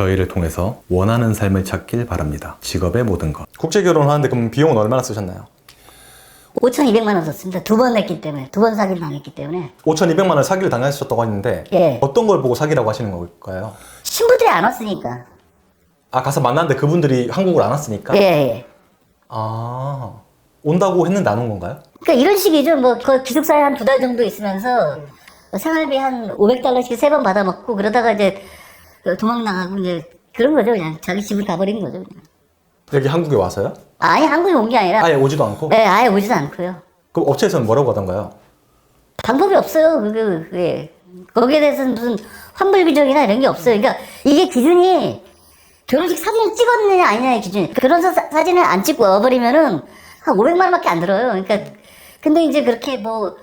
저희를 통해서 원하는 삶을 찾길 바랍니다. 직업의 모든 것. 국제 결혼하는데 그럼 비용은 얼마나 쓰셨나요? 5,200만 원 썼습니다. 두 번 냈기 때문에. 두 번 사기를 당했기 때문에. 5,200만 원 사기를 당하셨다고 했는데 예. 어떤 걸 보고 사기라고 하시는 걸까요? 신부들이 안 왔으니까. 아 가서 만났는데 그분들이 한국을 안 왔으니까 예, 예. 아 온다고 했는데 안 온 건가요? 그러니까 이런 식이죠. 뭐, 그 기숙사에 한 두 달 정도 있으면서 생활비 한 500달러씩 세 번 받아먹고 그러다가 이제 도망 나가고 이제 그런 거죠. 그냥 자기 집을 가버린 거죠. 그냥. 여기 한국에 와서요? 아예 한국에 온 게 아니라 아예 오지도 않고? 네, 아예 오지도 않고요. 그럼 업체에서는 뭐라고 하던가요? 방법이 없어요. 그게, 그게. 거기에 대해서는 무슨 환불 규정이나 이런 게 없어요. 그러니까 이게 기준이 결혼식 사진을 찍었느냐 아니냐의 기준. 결혼식 사- 사진을 안 찍고 와버리면은 한 500만 원밖에 안 들어요. 그러니까 근데 이제 그렇게 뭐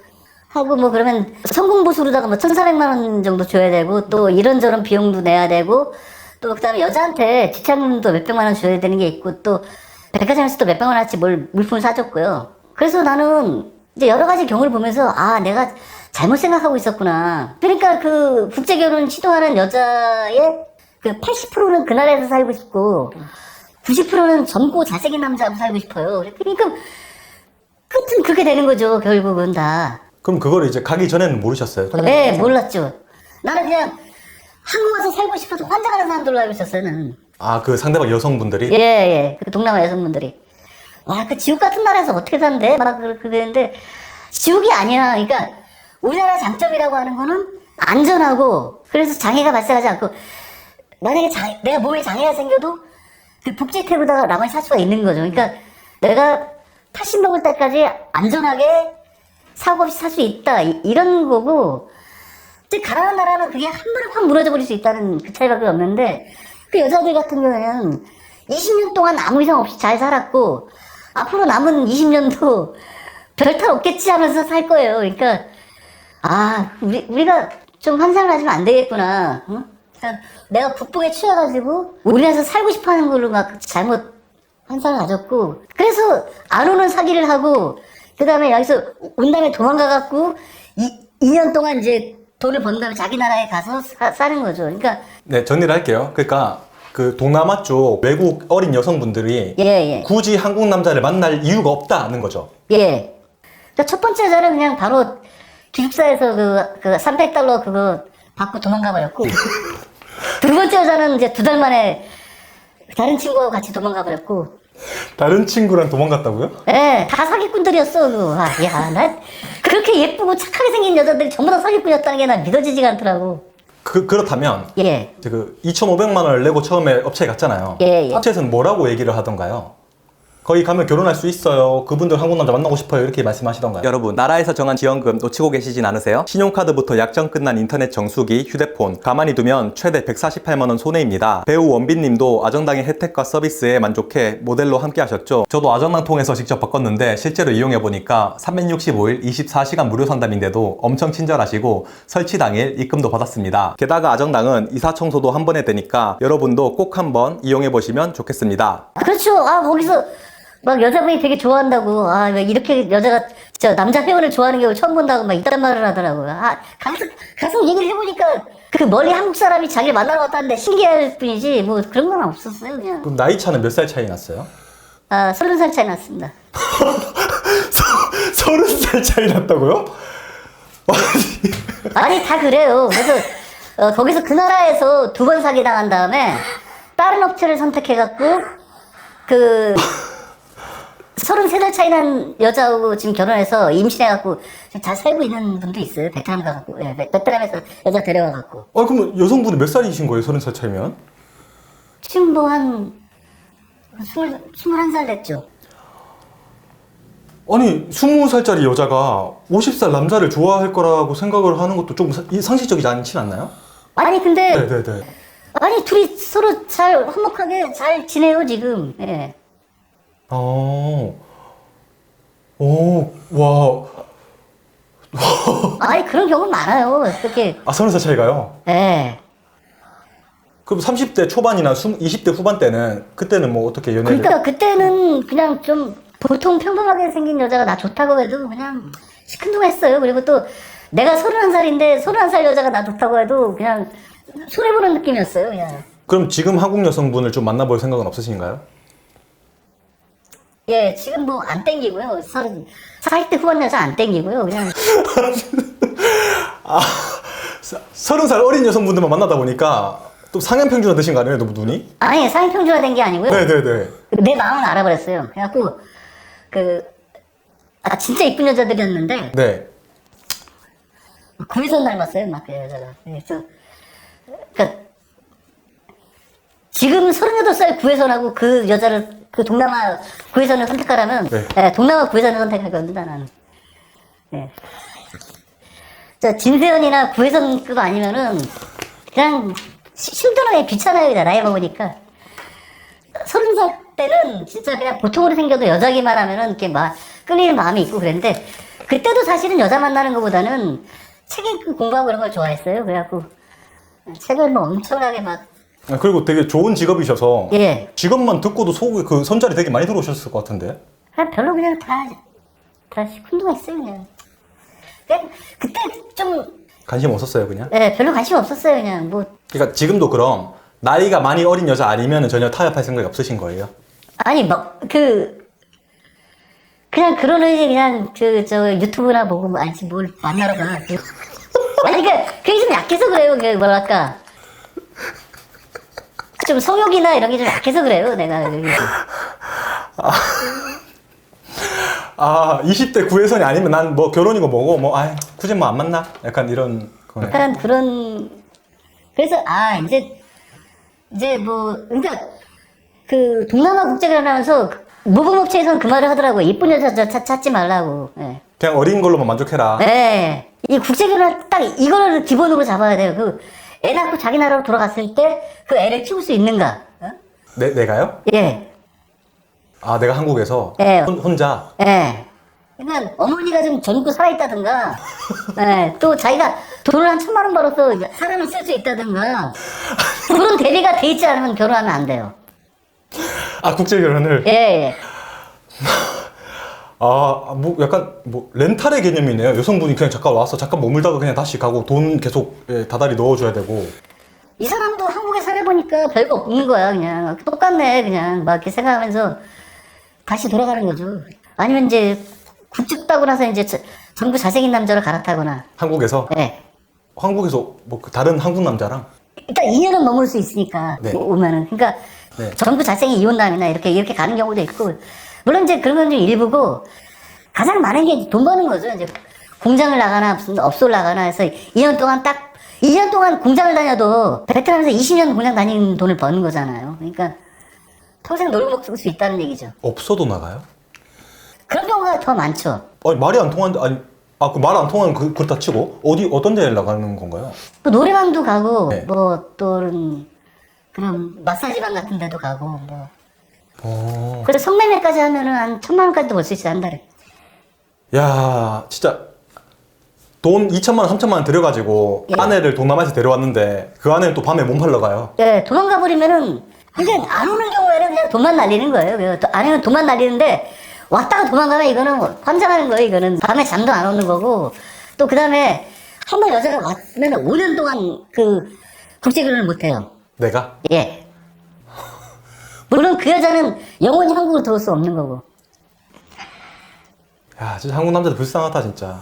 하고 뭐 그러면 성공 보수로다가 뭐 1,400만 원 정도 줘야 되고 또 이런저런 비용도 내야 되고 또 그다음에 여자한테 지참금도 몇백만 원 줘야 되는 게 있고 또 백화점에서 또 몇백만 원어치 뭘 물품을 사줬고요. 그래서 나는 이제 여러 가지 경우를 보면서 아 내가 잘못 생각하고 있었구나. 그러니까 그 국제 결혼 시도하는 여자의 그 80%는 그 나라에서 살고 싶고 90%는 젊고 잘생긴 남자하고 살고 싶어요. 그러니까 끝은 그렇게 되는 거죠. 결국은 다. 그럼 그걸 이제 가기 전에는 모르셨어요? 네, 몰랐죠. 나는 그냥 한국 와서 살고 싶어서 환장하는 사람들로 알고 있었어요, 나는. 아 그 상대방 여성분들이 예, 예. 그 동남아 여성분들이. 와, 그 지옥 같은 나라에서 어떻게 산대? 막 그- 그랬는데, 지옥이 아니야. 그러니까, 우리나라 장점이라고 하는 거는 안전하고, 그래서 장애가 발생하지 않고, 만약에 장, 내가 몸에 장애가 생겨도, 그 복지 탭에다가 나만이 살 수가 있는 거죠. 그러니까, 내가 80 먹을 때까지 안전하게 사고 없이 살 수 있다. 이, 이런 거고, 이제 가난한 나라는 그게 한 번에 확 무너져 버릴 수 있다는 그 차이밖에 없는데 그 여자들 같은 경우에는 20년 동안 아무 이상 없이 잘 살았고 앞으로 남은 20년도 별 탈 없겠지 하면서 살 거예요. 그러니까 아 우리 우리가 좀 환상을 하시면 안 되겠구나. 응? 내가 북북에 취해가지고 우리나라에서 살고 싶어하는 걸로 막 잘못 환상을 가졌고 그래서 안 오는 사기를 하고 그 다음에 여기서 온 다음에 도망가갖고 이 2년 동안 이제 돈을 번 다음에 자기 나라에 가서 사, 사는 거죠. 그러니까 네 정리를 할게요. 그러니까 그 동남아 쪽 외국 어린 여성분들이 예 예. 굳이 한국 남자를 만날 이유가 없다는 거죠. 예. 그러니까 첫 번째 여자는 그냥 바로 기숙사에서 그, 그 300달러 그거 받고 도망가 버렸고 두 번째 여자는 이제 두 달 만에 다른 친구하고 같이 도망가 버렸고 다른 친구랑 도망갔다고요? 예, 다 사기꾼들이었어. 그거. 아, 야, 나 그렇게 예쁘고 착하게 생긴 여자들이 전부 다 사기꾼이었다는 게 난 믿어지지가 않더라고. 그 그렇다면 예. 그 2,500만 원을 내고 처음에 업체에 갔잖아요. 예, 예. 업체에서는 뭐라고 얘기를 하던가요? 거기 가면 결혼할 수 있어요. 그분들 한국 남자 만나고 싶어요. 이렇게 말씀하시던가요? 여러분, 나라에서 정한 지원금 놓치고 계시진 않으세요? 신용카드부터 약정 끝난 인터넷 정수기, 휴대폰, 가만히 두면 최대 148만 원 손해입니다. 배우 원빈 님도 아정당의 혜택과 서비스에 만족해 모델로 함께 하셨죠. 저도 아정당 통해서 직접 바꿨는데 실제로 이용해 보니까 365일 24시간 무료 상담인데도 엄청 친절하시고 설치 당일 입금도 받았습니다. 게다가 아정당은 이사 청소도 한 번에 되니까 여러분도 꼭 한번 이용해 보시면 좋겠습니다. 그렇죠. 아, 거기서 막 여자분이 되게 좋아한다고. 아, 왜 이렇게 여자가 진짜 남자 회원을 좋아하는 경우 처음 본다고 막 이딴 말을 하더라고요. 아, 가서, 가서 얘기를 해보니까 그 멀리 한국 사람이 자기를 만나러 갔다는데 신기할 뿐이지 뭐 그런 건 없었어요, 그냥. 그럼 나이 차는 몇 살 차이 났어요? 아, 서른 살 차이 났습니다. 서른 살 차이 났다고요? 아니 다 그래요. 그래서 어, 거기서 그 나라에서 두 번 사기 당한 다음에 다른 업체를 선택해갖고 그 서른 세살 차이 난 여자하고 지금 결혼해서 임신해갖고 지금 잘 살고 있는 분도 있어요. 베트남 가갖고 예, 베- 베트남에서 여자 데려와갖고 아 그럼 여성분이 몇 살이신 거예요? 서른 살 차이면? 지금 뭐한 스물 스물한 살 됐죠. 아니 스무 살짜리 여자가 50살 남자를 좋아할 거라고 생각을 하는 것도 사- 이- 상식적이지 않진 않나요? 아니 근데 네네네. 아니 둘이 서로 잘 화목하게 잘 지내요 지금. 예. 어. 오, 와. 아니 그런 경우 많아요. 그렇게 아, 서른 살 차이가요? 예. 그럼 30대 초반이나 20 대 후반 때는 그때는 뭐 어떻게 연애를 그러니까 그때는 그냥 좀 보통 평범하게 생긴 여자가 나 좋다고 해도 그냥 시큰둥했어요. 그리고 또 내가 서른한 살인데 서른한 살 여자가 나 좋다고 해도 그냥 손해 보는 느낌이었어요. 그냥. 그럼 지금 한국 여성분을 좀 만나볼 생각은 없으신가요? 예, 지금 뭐 안 땡기고요. 서른, 40대 후반 여자 안 땡기고요. 그냥 서른 살 어린 여성분들만 만나다 보니까 또 상향 평준화 되신 거 아니에요, 너무 눈이? 아니 상향평준화 된 게 아니고요. 네네네. 내 마음을 알아버렸어요. 그래갖고 그 아, 진짜 이쁜 여자들이었는데 네. 구혜선 닮았어요, 막 그 여자가. 그래서 그러니까 지금 38살 구혜선하고 그 여자를 그 동남아 구혜선을 선택하라면 네. 예, 동남아 구혜선을 선택할 겁니다, 나는. 예. 자, 진세연이나 구혜선 그거 아니면은 그냥 시- 심드렁에 귀찮아요, 나이 먹으니까. 서른 살 때는 진짜 그냥 보통으로 생겨도 여자기만 하면은 이렇게 막 끌리는 마음이 있고 그랬는데 그때도 사실은 여자 만나는 것보다는 책 읽고 공부하고 그런 걸 좋아했어요. 그래갖고 책을 뭐 엄청나게 막 아, 그리고 되게 좋은 직업이셔서 예. 직업만 듣고도 속에 그 선자리 되게 많이 들어오셨을 것 같은데. 그냥 별로 그냥 다, 다 시큰둥했어요, 그냥. 그냥 그때 좀, 관심 없었어요, 그냥. 예, 별로 관심 없었어요, 그냥. 뭐, 그러니까 지금도 그럼 나이가 많이 어린 여자 아니면 전혀 타협할 생각이 없으신 거예요? 아니, 막, 그, 그냥 그런 의지 그냥 그, 저, 유튜브나 보고, 뭐, 아니지, 뭘 만나러 가. 그- 아니, 그니까, 그게 좀 약해서 그래요, 그, 뭐랄까. 좀 성욕이나 이런 게 좀 약해서 그래요, 내가. 그게. 아, 20대 구혜선이 아니면 난 뭐 결혼이고 뭐고 뭐 아, 굳이 뭐 안 만나? 약간 이런 거네. 약간 그런, 그래서, 아, 이제, 이제 뭐, 그러니까, 그, 동남아 국제결혼하면서 모범업체에서는 그 말을 하더라고요. 이쁜 여자 저 찾- 찾지 말라고. 예. 그냥 어린 걸로만 만족해라. 네. 이 국제결혼 딱 이거를 기본으로 잡아야 돼요. 그 애 낳고 자기 나라로 돌아갔을 때 그 애를 키울 수 있는가? 어? 내, 내가요? 예. 아, 내가 한국에서 예. 혼, 혼자 예. 그러니까 어머니가 좀 젊고 살아있다든가, 예. 또 자기가 돈을 한 천만 원 벌어서 사람을 쓸 수 있다든가, 그런 대비가 돼 있지 않으면 결혼하면 안 돼요. 아, 국제 결혼을 예, 예. 아, 뭐 약간 뭐 렌탈의 개념이네요. 여성분이 그냥 잠깐 와서 잠깐 머물다가 그냥 다시 가고 돈 계속 예, 다달이 넣어줘야 되고. 이 사람도 한국에 살아보니까 별거 없는 거야, 그냥. 똑같네, 그냥. 막 이렇게 생각하면서 다시 돌아가는 거죠. 아니면 이제 따고 나서 이제 저- 전부 잘생긴 남자를 갈아타거나. 한국에서 예. 한국에서 뭐그 다른 한국 남자랑 일단 2년은 머물 수 있으니까 네. 오- 오면은 그러니까 네. 전부 잘생긴 이혼 남이나 이렇게 이렇게 가는 경우도 있고 물론 이제 그런 건 좀 일부고 가장 많은 게 돈 버는 거죠 이제 공장을 나가나 무슨 업소를 나가나 해서 2년 동안 딱 2년 동안 공장을 다녀도 베트남에서 20년 공장 다니는 돈을 버는 거잖아요 그러니까 평생 놀고 먹을 수 있다는 얘기죠 없어도 나가요? 그런 경우가 더 많죠 아니 말이 안 통하는데 아니 아 그 말 안 통하는 그 그렇다 치고 어디 어떤 데를 나가는 건가요? 또 노래방도 가고 네. 뭐 또는 그런 마사지방 같은 데도 가고 뭐 어. 그래서 성매매까지 하면은 한 천만 원까지도 벌 수 있어요, 한 달에. 야 진짜 돈 2천만 원, 3천만 원 들여가지고 예. 아내를 동남아에서 데려왔는데 그 아내는 또 밤에 몸 팔러 가요. 예, 도망가 버리면은, 그냥 안 오는 경우에는 그냥 돈만 날리는 거예요. 그래서 또 아니면 돈만 날리는데, 왔다가 도망가면 이거는 환장하는 거예요, 이거는. 밤에 잠도 안 오는 거고, 또 그 다음에, 한 번 여자가 왔으면 5년 동안 그, 국제 결혼을 못 해요. 내가 예. 물론 그 여자는 영원히 한국으로 들어올 수 없는 거고. 야 진짜 한국 남자들 불쌍하다 진짜.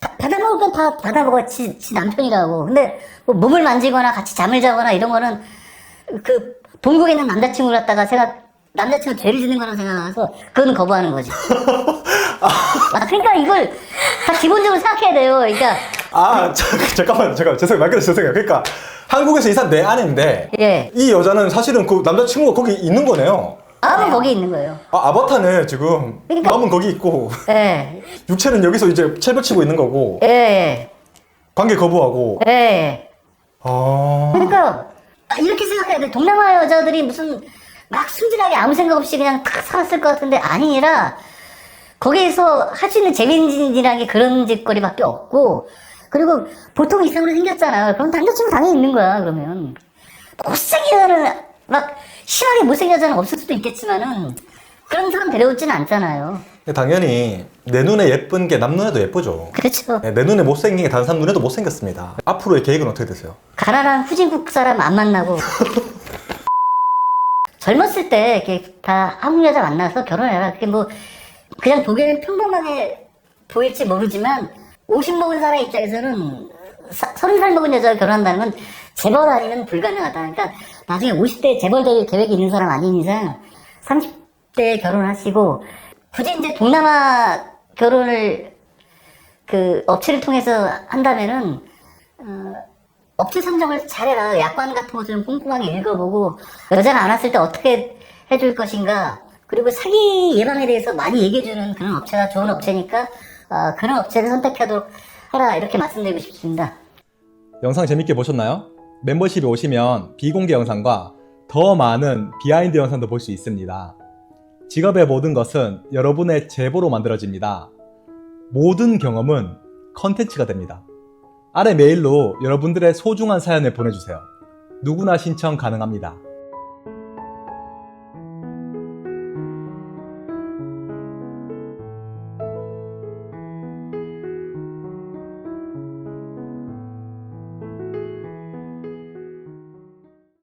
다- 받아먹을 건 다 받아먹어 지, 지 남편이라고 근데 뭐 몸을 만지거나 같이 잠을 자거나 이런 거는 그 본국에 있는 남자친구를 갖다가 생각 남자친구 죄를 짓는 거라고 생각해서 그건 거부하는 거지. 아, 그러니까 이걸 다 기본적으로 생각해야 돼요. 그러니까 아 자, 잠깐만 잠깐 죄송해요. 말 그대로 죄송해요. 그러니까 한국에서 이산 내 아내인데 예. 이 여자는 사실은 그 남자친구가 거기 있는 거네요. 마음은 거기 있는 거예요. 아, 아바타네 지금. 그러니까- 마음은 거기 있고. 예. 육체는 여기서 이제 체벌치고 있는 거고. 예, 관계 거부하고. 예, 예. 아. 그러니까 딱 이렇게 생각해야 돼. 동남아 여자들이 무슨 막 순진하게 아무 생각 없이 그냥 탁 살았을 것 같은데 아니라 거기에서 할 수 있는 재미진진한 게 그런 짓거리밖에 없고 그리고 보통 이상으로 생겼잖아요. 그럼 남자친구 당연히 있는 거야. 그러면 못생긴 여자는 막 심하게 못생긴 여자는 없을 수도 있겠지만은 그런 사람 데려오지는 않잖아요. 당연히 내 눈에 예쁜 게 남 눈에도 예쁘죠. 그렇죠. 네, 내 눈에 못생긴 게 다른 사람 눈에도 못생겼습니다. 앞으로의 계획은 어떻게 되세요? 가난한 후진국 사람 안 만나고 젊었을 때 이렇게 다 한국 여자 만나서 결혼해라. 그게 뭐 그냥 보기에는 평범하게 보일지 모르지만 50 먹은 사람 입장에서는 사, 30살 먹은 여자가 결혼한다는 건 재벌 아니면 불가능하다. 그러니까 나중에 50대 재벌 될 계획이 있는 사람 아닌 이상 30대에 결혼하시고 굳이 이제 동남아 결혼을 그 업체를 통해서 한다면은 업체 선정을 잘해라. 약관 같은 거좀 꼼꼼하게 읽어보고 여자가 안 왔을 때 어떻게 해줄 것인가. 그리고 사기 예방에 대해서 많이 얘기해주는 그런 업체가 좋은 업체니까 어, 그런 업체를 선택하도록 하라 이렇게 말씀드리고 싶습니다. 영상 재밌게 보셨나요? 멤버십에 오시면 비공개 영상과 더 많은 비하인드 영상도 볼 수 있습니다. 직업의 모든 것은 여러분의 제보로 만들어집니다. 모든 경험은 컨텐츠가 됩니다. 아래 메일로 여러분들의 소중한 사연을 보내주세요. 누구나 신청 가능합니다.